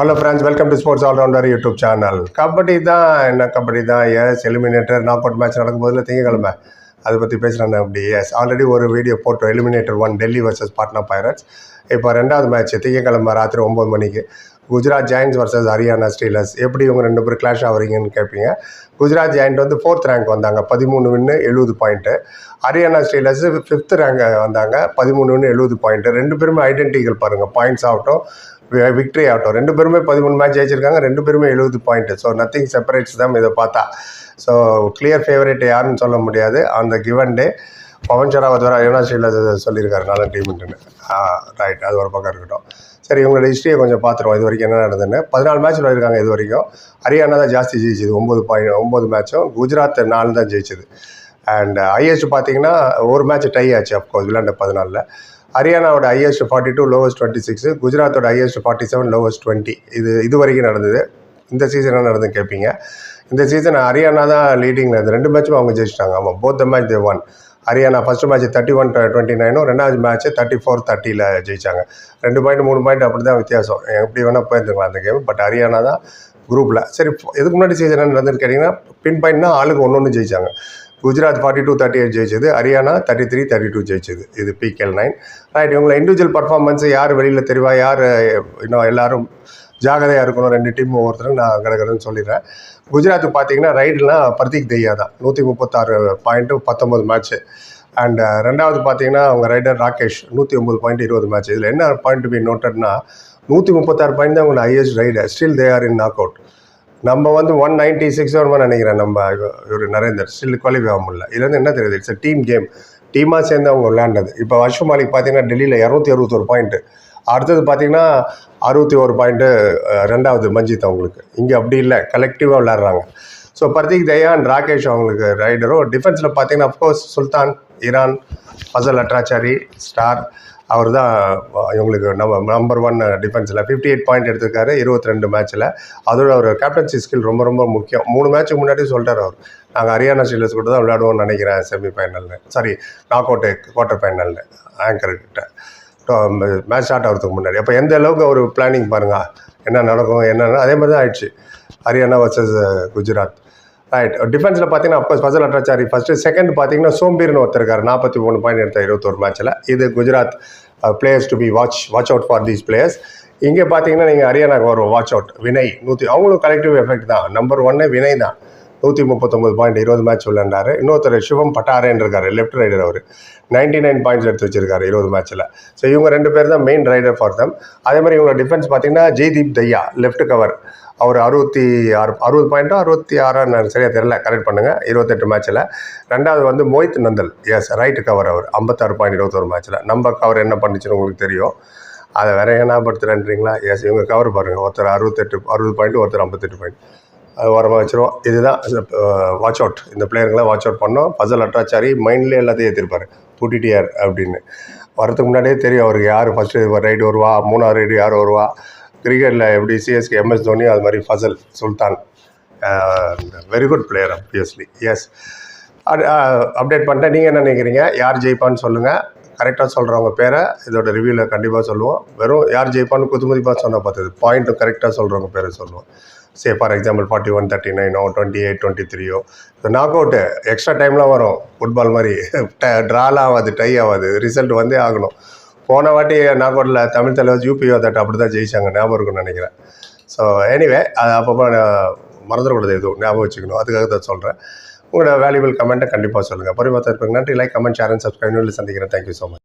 Hello friends welcome to sports all rounder YouTube channel kabaddi தான் என்ன கபடி தான்? Yes eliminator knock out match நடக்கும்போதில் திங்கக்கிழமை. அதை பற்றி பேசுகிறேன் அப்படி எஸ் ஆல்ரெடி ஒரு வீடியோ போட்டோம். Eliminator one Delhi versus Patna Pirates இப்போ ரெண்டாவது மேட்ச் திங்கக்கிழமை ராத்திரி ஒம்பது மணிக்கு. Gujarat Giants versus Haryana Steelers எப்படி இவங்க ரெண்டு பேரும் கிளாஷ் ஆகிறீங்கன்னு கேட்பீங்க குஜராத் ஜாயிண்ட் வந்து ஃபோர்த் ரேங்க் வந்தாங்க. பதிமூணு வின்னு எழுபது point Haryana Steelers fifth rank வந்தாங்க. பதிமூணு வின்னு எழுபது பாயிண்ட்டு ரெண்டு பேருமே ஐடென்டிக்கல் பாருங்கள் பாயிண்ட்ஸ் ஆகட்டும் விக்ட்ரி ஆகட்டும். ரெண்டு பேருமே பதிமூணு மேட்ச் ஜெயிச்சிருக்காங்க. ரெண்டு பேருமே எழுபது பாயிண்ட் ஸோ நத்திங் செப்பரேட்ஸ் தான் இதை பார்த்தா. ஸோ கிளியர் ஃபேவரேட் யாருன்னு சொல்ல முடியாது. அந்த கிவன் டே பவன் ஷராவத் வர யுவனாஸ்ரீல சொல்லியிருக்காரு. நல்ல டீம்ட்டுன்னு ரைட் அது ஒரு பக்கம் இருக்கட்டும். சரி இவங்களோட ஹிஸ்ட்ரியை கொஞ்சம் பார்த்துருவோம். இது வரைக்கும் என்ன நடந்ததுன்னு. பதினாலு மேட்ச் விளையாடுறாங்க இது வரைக்கும். ஹரியானா தான் ஜாஸ்தி ஜெயிச்சது. ஒம்பது பாயிண்ட் ஒம்பது மேட்சும் குஜராத் நாலு தான் ஜெயிச்சது. அண்ட் ஹையஸ்ட் பார்த்தீங்கன்னா ஒரு மேட்ச் டை ஆச்சு அப்கோர்ஸ் விளையாண்ட பதினாலில். ஹரியானாவோட highest forty two lowest twenty six குஜராத்தோட highest forty seven lowest twenty இது இது வரைக்கும் நடந்தது. இந்த சீசன் என்ன கேட்பீங்க இந்த சீசன் ஹரியானா தான் லீடிங்கில் இருந்தது ரெண்டு மேட்சும் அவங்க ஜெயிச்சிட்டாங்க. ஆமாம் both the match they won Haryana first match thirty one twenty நைனும் ரெண்டாவது மேட்ச் தேர்ட்டி ஃபோர் தேர்ட்டியில் ஜெயிச்சாங்க. ரெண்டு பாயிண்ட் மூணு பாயிண்ட் அப்படி தான் வித்தியாசம். எப்படி வேணால் போயிருந்துக்கலாம் அந்த கேம் பட் ஹரியானா தான் குரூப்பில் சரி இதுக்கு முன்னாடி சீசன் என்ன நடந்ததுன்னு கேட்டிங்கன்னா பின் பாயிண்ட்னா ஆளுக்கு ஒன்று ஒன்று ஜெயிச்சாங்க. Gujarat forty two thirty eight ஜெயிச்சது. Haryana thirty three thirty two ஜெயிச்சது இது பிகேஎல் நைன் ரைட் இவங்களை இண்டிவிஜுவல் பர்ஃபார்மன்ஸ் யார் வெளியில் தெரிவா யார் இன்னும் எல்லாரும் ஜாகிரதையாக இருக்கணும் ரெண்டு டீம் ஒவ்வொருத்தரும் நான் கிடக்கிறேன்னு சொல்லிடுறேன். குஜராத் பார்த்தீங்கன்னா ரைடுலாம் பிரதீக் தெய்யா தான். நூற்றி முப்பத்தாறு பாயிண்ட்டு பத்தொம்பது மேட்ச்சு அண்ட் ரெண்டாவது பார்த்தீங்கன்னா அவங்க ரைடர் ராகேஷ் நூற்றி ஒம்பது பாயிண்ட் இருபது மேட்ச் இதில் என்ன பாயிண்ட் பி நோட்டட்னா நூற்றி முப்பத்தாறு பாயிண்ட் தான் அவங்களோட highest raider still they are in knockout நம்ம வந்து ஒன் நைன்ட்டி சிக்ஸ் வருமா நினைக்கிறேன் நம்ம இவர் நரேந்தர். ஸ்டில் குவாலிஃபை ஆக முடியல. இதுலேருந்து என்ன தெரியுது? இட்ஸ் டீம் கேம் டீமாக சேர்ந்து அவங்க விளையாண்டது. இப்போ அஷ்வு மாலிக் பார்த்தீங்கன்னா டெல்லியில் இரநூத்தி அறுபத்தொரு பாயிண்ட்டு அடுத்தது பார்த்தீங்கன்னா அறுபத்தி ஒரு பாயிண்ட்டு ரெண்டாவது மஞ்சித் அவங்களுக்கு. இங்கே அப்படி இல்லை. கலெக்டிவாக விளாட்றாங்க ஸோ பர்தீக் தயா அண்ட் ராகேஷ் அவங்களுக்கு ரைடரும் டிஃபென்ஸில் பார்த்தீங்கன்னா of course Sultan Iran Fazel Atrachali star. அவர் தான் இவங்களுக்கு நம்ம நம்பர் ஒன் டிஃபென்ஸில் ஃபிஃப்டி எயிட் பாயிண்ட் எடுத்திருக்காரு இருபத்தி ரெண்டு மேட்ச்சில் அதோட அவர் கேப்டன்சி ஸ்கில் ரொம்ப ரொம்ப முக்கியம். மூணு மேட்ச்சுக்கு முன்னாடி சொல்லிட்டார் அவர். நாங்கள் ஹரியானா ஸ்டீலர்ஸ் கூட தான் விளையாடுவோம்னு நினைக்கிறேன் செமி ஃபைனல்னு சாரி நாக் அவுட்டு குவார்ட்டர் ஃபைனல்னு ஆங்கர்கிட்ட மேட்ச் ஸ்டார்ட் ஆகிறதுக்கு முன்னாடி. அப்போ எந்த அளவுக்கு ஒரு பிளானிங் பாருங்கள் என்ன நடக்கும் என்னென்ன. அதே மாதிரி தான் ஆயிடுச்சு. ஹரியானா வர்சஸ் குஜராத். ரைட் டிஃபென்ஸில் பார்த்தீங்கன்னா அப்போ ஃபசல் அட்ராச்சாரி ஃபஸ்ட்டு செகண்ட் பார்த்தீங்கன்னா சோம்பீர்னு ஒருத்தர் இருக்கார். நாற்பத்தி மூணு பாயிண்ட் எடுத்த இருபத்தொரு மேட்ச்சில் இது Gujarat players to be watch watch out for these players இங்கே பார்த்தீங்கன்னா நீங்கள் ஹரியானாக்கு வரும் வாட்ச் அவுட் வினய் நூற்றி அவங்களும் கலெக்டிவ் எஃபெக்ட் தான். நம்பர் ஒன்னே வினய் தான். நூற்றி முப்பத்தொம்பது பாயிண்ட் இருபது மேட்ச் விளையாண்டார். இன்னொருத்தர் சிவம் பட்டாரேன்னு லெஃப்ட் ரைடர் அவர். நைன்டி நைன் பாயிண்ட்ஸ் எடுத்து வச்சிருக்காரு இருபது மேட்ச்சில் ஸோ இவங்க ரெண்டு பேர் தான் மெயின் ரைடர் ஃபார் தம் அதே மாதிரி இவங்க டிஃபென்ஸ் பார்த்தீங்கன்னா ஜெய்தீப் தையா லெஃப்ட் கவர் அவர் அறுபத்தி ஆறு அறுபது பாயிண்ட்டோ அறுபத்தி ஆறான்னு சரியாக தெரில கரெக்ட் பண்ணுங்கள் இருபத்தெட்டு மேட்ச்சில் ரெண்டாவது வந்து Mohit Nandal. Yes right cover அவர். ஐம்பத்தாறு பாயிண்ட் இருபத்தொரு மேட்ச்சில் நம்ம கவர் என்ன பண்ணுச்சுன்னு உங்களுக்கு தெரியும். அதை வேற ஏனாப்படுத்துகிறேன்றீங்களா எஸ் இவங்க கவர் பாருங்கள் ஒருத்தர் அறுபத்தெட்டு அறுபது பாயிண்ட் ஒருத்தர் ஐம்பத்தெட்டு பாயிண்ட் ஓரமாக வச்சுருவோம். இதுதான் வாட்ச் அவுட் இந்த பிளேயருங்களாம் வாட்ச் அவுட் பண்ணோம். ஃபசல் அட்டாச்சாரி மைண்ட்லேயே எல்லாத்தையும் ஏற்றிருப்பார் பூட்டிட்டியார் அப்படின்னு. வரதுக்கு முன்னாடியே தெரியும் அவருக்கு யார் ஃபஸ்ட்டு ரைடு வருவா மூணாவது ரைடு யார் வருவா. கிரிக்கெட்டில் எப்படி சிஎஸ்கே எம்எஸ் தோனி அது மாதிரி Fazel Sultan. Very good player obviously yes update பண்ணிட்டேன். நீங்கள் என்ன நினைக்கிறீங்க? யார் ஜெயிப்பான்னு சொல்லுங்கள் கரெக்டாக சொல்கிறவங்க பேரை இதோட ரிவ்யூவில் கண்டிப்பாக சொல்லுவோம். வெறும் யார் ஜெயிப்பான்னு குத்துமதிப்பாக சொன்னால் பார்த்தது பாயிண்ட்டும் கரெக்டாக சொல்கிறவங்க பேரை சொல்லுவோம். Say for example forty one thirty nano twenty eight twenty த்ரீயோ இந்த நாக் அவுட்டு எக்ஸ்ட்ரா டைம்லாம் வரும் ஃபுட்பால் மாதிரி ட்ரால் ஆகாது டை ஆகாது. ரிசல்ட் வந்தே ஆகணும். போன வாட்டி நாக் அவுட்டில் தமிழ் தலைவர் யூபிஓ தட் அப்படி தான் ஜெயிச்சாங்க. ஞாபகம் இருக்கும்னு நினைக்கிறேன். ஸோ எனிவே அது அப்பப்போ மறந்துடக்கூடாது எதுவும். ஞாபகம் வச்சுக்கணும். அதுக்காக தான் சொல்கிறேன் உங்களோட வேல்யூபிள் கமெண்ட்டை கண்டிப்பாக சொல்லுங்கள் பரிமாற்றம் இருப்பீங்க. நன்றி. Like comment share and subscribe சந்திக்கிறேன். Thank you so much